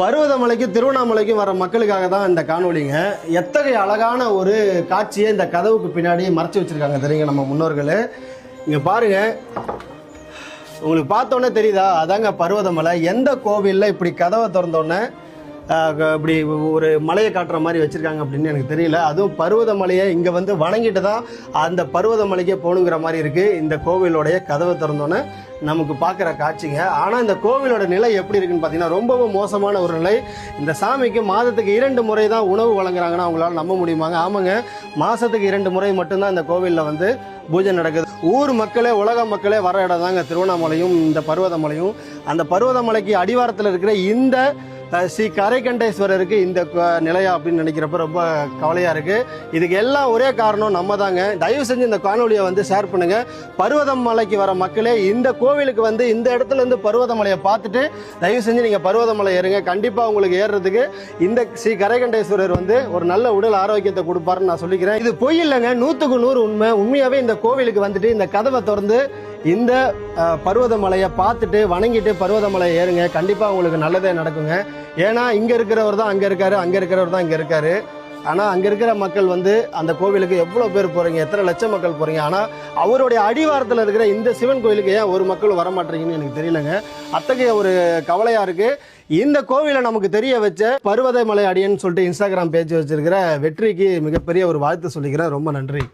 பருவதமலைக்கும் திருவண்ணாமலைக்கும் வர மக்களுக்காக தான் இந்த காணொலிங்க எத்தகைய அழகான ஒரு காட்சியை இந்த கதவுக்கு பின்னாடி மறைச்சு வச்சிருக்காங்க தெரியுங்க நம்ம முன்னோர்கள். இங்கே பாருங்க. உங்களுக்கு பார்த்தோன்னே தெரியுதா? அதாங்க பருவதமலை. எந்த கோவிலில் இப்படி கதவை திறந்தோன்னே இப்படி ஒரு மலையை காட்டுற மாதிரி வச்சுருக்காங்க அப்படின்னு எனக்கு தெரியல. அதுவும் பருவதமலையை இங்கே வந்து வணங்கிட்டு தான் அந்த பருவதமலைக்கே போகணுங்கிற மாதிரி இருக்குது இந்த கோவிலோடைய கதவை திறந்தோன்னே நமக்கு பார்க்குற காட்சிங்க. ஆனால் இந்த கோவிலோட நிலை எப்படி இருக்குன்னு பார்த்தீங்கன்னா ரொம்பவும் மோசமான ஒரு நிலை. இந்த சாமிக்கு மாதத்துக்கு இரண்டு முறை தான் உணவு வழங்குறாங்கன்னா அவங்களால நம்ப முடியுமாங்க? ஆமாங்க. மாதத்துக்கு இரண்டு முறை மட்டும்தான் இந்த கோவிலில் வந்து பூஜை நடக்குது. ஊர் மக்களே உலக மக்களே வர இடம் தாங்க. திருவண்ணாமலையும் இந்த பருவதமலையும் அந்த பருவதமலைக்கு அடிவாரத்தில் இருக்கிற இந்த ஸ்ரீ கரைகண்டேஸ்வரருக்கு இந்த நிலையா அப்படின்னு நினைக்கிறப்ப ரொம்ப கவலையா இருக்கு. இதுக்கு எல்லாம் ஒரே காரணம் நம்ம தாங்க தயவு செஞ்சு இந்த காணொலியை வந்து ஷேர் பண்ணுங்க. பருவதம் மலைக்கு வர மக்களே இந்த கோவிலுக்கு வந்து இந்த இடத்துல இருந்து பருவதமலையை பார்த்துட்டு தயவு செஞ்சு நீங்க பருவதமலை ஏறுங்க. கண்டிப்பா உங்களுக்கு ஏறுறதுக்கு இந்த ஸ்ரீ கரைகண்டேஸ்வரர் வந்து ஒரு நல்ல உடல் ஆரோக்கியத்தை கொடுப்பாருன்னு நான் சொல்லிக்கிறேன். இது பொய் இல்லைங்க. நூத்துக்கு நூறு உண்மை. உண்மையாவே இந்த கோவிலுக்கு வந்துட்டு இந்த கதவை திறந்து இந்த பருவதமலையை பார்த்துட்டு வணங்கிட்டு பருவதமலை ஏறுங்க. கண்டிப்பாக உங்களுக்கு நல்லதே நடக்குங்க. ஏன்னா இங்கே இருக்கிறவர் தான் அங்கே இருக்காரு அங்கே இருக்கிறவர் தான் இங்கே இருக்காரு. ஆனால் அங்கே இருக்கிற மக்கள் வந்து அந்த கோவிலுக்கு எவ்வளோ பேர் போகிறீங்க எத்தனை லட்சம் மக்கள் போகிறீங்க ஆனால் அவருடைய அடிவாரத்தில் இருக்கிற இந்த சிவன் கோயிலுக்கு ஏன் ஒரு மக்கள் வரமாட்டீங்கன்னு எனக்கு தெரியலங்க. அத்தகைய ஒரு கவலையாக இருக்குது இந்த கோவிலை நமக்கு தெரிய வச்ச பருவதமலை அடியன்னு சொல்லிட்டு இன்ஸ்டாகிராம் பேஜ் வச்சிருக்கிற வெற்றிக்கு மிகப்பெரிய ஒரு வாழ்த்து சொல்லிக்கிறேன். ரொம்ப நன்றி.